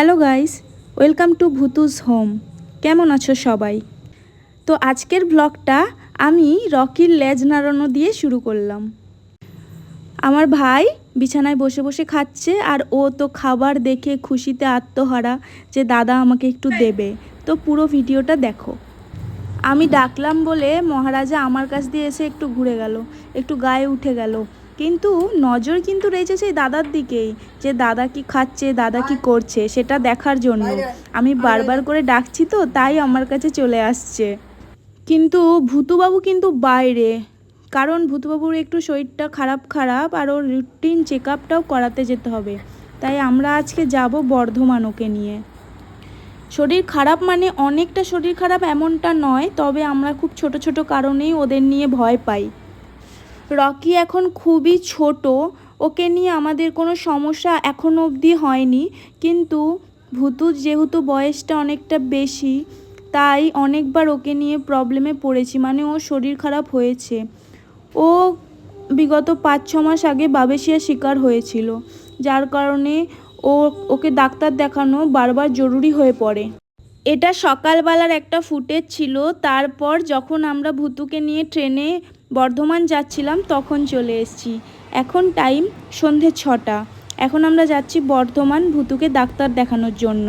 Hello guys, welcome to ভুতুস home. কেমন আছো সবাই? তো আজকের ব্লগটা আমি রকির লেজ নাড়ানো দিয়ে শুরু করলাম। আমার ভাই বিছানায় বসে বসে খাচ্ছে আর ও তো খাবার দেখে খুশিতে আত্মহারা যে দাদা আমাকে একটু দেবে। তো পুরো ভিডিওটা দেখো। আমি ডাকলাম বলে মহারাজা আমার কাছ দিয়ে এসে একটু ঘুরে গেল, একটু গায়ে উঠে গেল। কিন্তু নজর কিন্তু রয়েছে সেই দাদার দিকেই, যে দাদা কি খাচ্ছে, দাদা কি করছে, সেটা দেখার জন্য। আমি বারবার করে ডাকছি তো, তাই আমার কাছে চলে আসছে। কিন্তু ভূতুবাবু কিন্তু বাইরে, কারণ ভূতুবাবুর একটু শরীরটা খারাপ খারাপ আর ওর রুটিন চেক আপটাও করাতে যেতে হবে। তাই আমরা আজকে যাব বর্ধমান ওকে নিয়ে। শরীর খারাপ মানে অনেকটা শরীর খারাপ এমনটা নয়, তবে আমরা খুব ছোট ছোট কারণেই ওদের নিয়ে ভয় পাই। রকি এখন খুবই ছোট। ওকে নিয়ে আমাদের কোনো সমস্যা এখন অবধি হয়নি। কিন্তু ভূতুর যেহেতু বয়সটা অনেকটা বেশি, তাই অনেকবার ওকে নিয়ে প্রবলেমে পড়েছি। মানে ওর শরীর খারাপ হয়েছে। ও বিগত পাঁচ ছ মাস আগে বাবেশিয়া শিকার হয়েছিল। যার কারণে ও, ওকে ডাক্তার দেখানো বারবার জরুরি হয়ে পড়ে। এটা সকালবেলার একটা ফুটেজ ছিল। তারপর যখন আমরা ভুতুকে নিয়ে ট্রেনে বর্ধমান যাচ্ছিলাম, তখন চলে এসেছি। এখন টাইম সন্ধে ছটা। এখন আমরা যাচ্ছি বর্ধমান ভুতুকে ডাক্তার দেখানোর জন্য।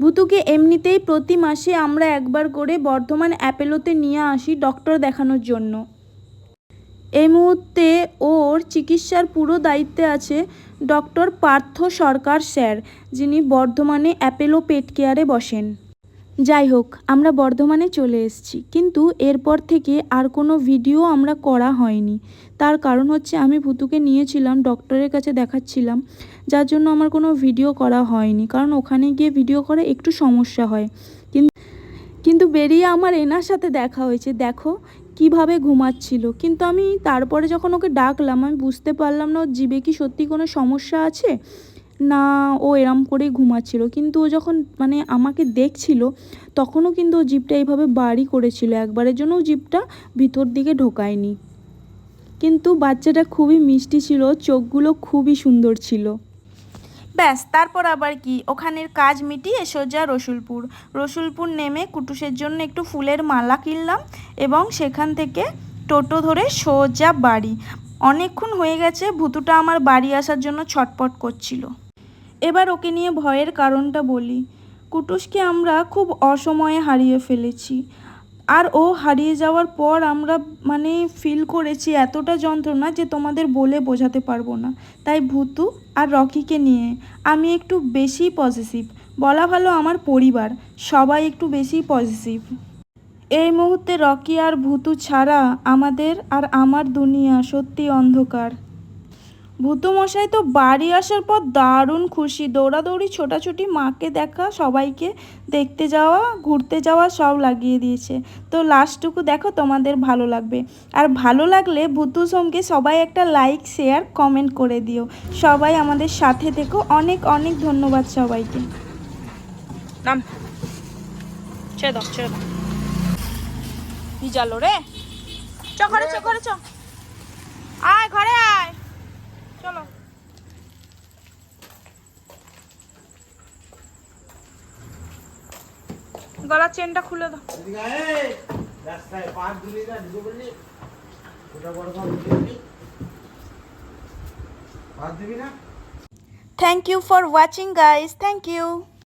ভুতুকে এমনিতেই প্রতি মাসে আমরা একবার করে বর্ধমান অ্যাপেলোতে নিয়ে আসি ডক্টর দেখানোর জন্য। এই মুহূর্তে ওর চিকিৎসার পুরো দায়িত্বে আছে ডক্টর পার্থ সরকার স্যার, যিনি বর্ধমানে অ্যাপেলো পেট কেয়ারে বসেন। যাই হোক, আমরা বর্ধমানে চলে এসেছি। কিন্তু এরপর থেকে আর কোনো ভিডিও আমরা করা হয়নি। তার কারণ হচ্ছে আমি ভুতুকে নিয়েছিলাম, ডক্টরের কাছে দেখাচ্ছিলাম। যার জন্য আমার কোনো ভিডিও করা হয়নি। কারণ ওখানে গিয়ে ভিডিও করে একটু সমস্যা হয়। কিন্তু কিন্তু বেরিয়ে আমার এনার সাথে দেখা হয়েছে। দেখো কীভাবে ঘুমাচ্ছিল। কিন্তু আমি তারপরে যখন ওকে ডাকলাম, আমি বুঝতে পারলাম না, ওর জিভে কি সত্যি কোনো সমস্যা আছে? না, ও এরম করেই ঘুমাচ্ছিল। কিন্তু ও যখন মানে আমাকে দেখছিল, তখনও কিন্তু ও জিভটা এইভাবে বাড়ি করেছিল। একবারের জন্য ও জিভটা ভিতর দিকে ঢোকায়নি। কিন্তু বাচ্চাটা খুবই মিষ্টি ছিল, চোখগুলো খুবই সুন্দর ছিল। ব্যাস, তারপর আবার কি? ওখানের কাজ মিটিয়ে সোজা রসুলপুর। রসুলপুর নেমে কুটুসের জন্য একটু ফুলের মালা কিনলাম এবং সেখান থেকে টোটো ধরে সোজা বাড়ি। অনেকক্ষণ হয়ে গেছে, ভুতুটা আমার বাড়ি আসার জন্য ছটপট করছিল। এবার ওকে নিয়ে ভয়ের কারণটা বলি। কুটুসকে আমরা খুব অসময়ে হারিয়ে ফেলেছি। আর ও হারিয়ে যাওয়ার পর আমরা মানে ফিল করেছি এতটা যন্ত্রণা যে তোমাদের বলে বোঝাতে পারব না। তাই ভূতু আর রকিকে নিয়ে আমি একটু বেশি পজিটিভ বলা ভালো আমার পরিবার, সবাই একটু বেশি পজিটিভ এই মুহূর্তে রকি আর ভূতু ছাড়া আমাদের আর আমার দুনিয়া সত্যি অন্ধকার। ভূতু মশাই তো বাড়ি আসার পর দারুণ খুশি। দৌড়াদৌড়ি, ছোটাছুটি মাকে দেখা, সবাইকে দেখতে যাওয়া, ঘুরতে যাওয়া সব লাগিয়ে দিয়েছে। তো লাস্টটুকু দেখো, তোমাদের ভালো লাগবে। আর ভালো লাগলে ভূতু সোমকে সবাই একটা লাইক শেয়ার কমেন্ট করে দিও। সবাই আমাদের সাথে থেকো। অনেক অনেক ধন্যবাদ সবাইকে। নাম। ছেড়ে দাও ছেড়ে দাও। রে? চ, ঘরে চ ঘরে চ আয় ঘরে আয় চলো গলার চেনটা খুলে দাও এদিকে আয়। রাস্তায় পার দিলি না ঢুকে পড়লি ওটা বড় বড় ঢুকে পড়লি চেনটা খুলে না? Thank you for watching guys thank you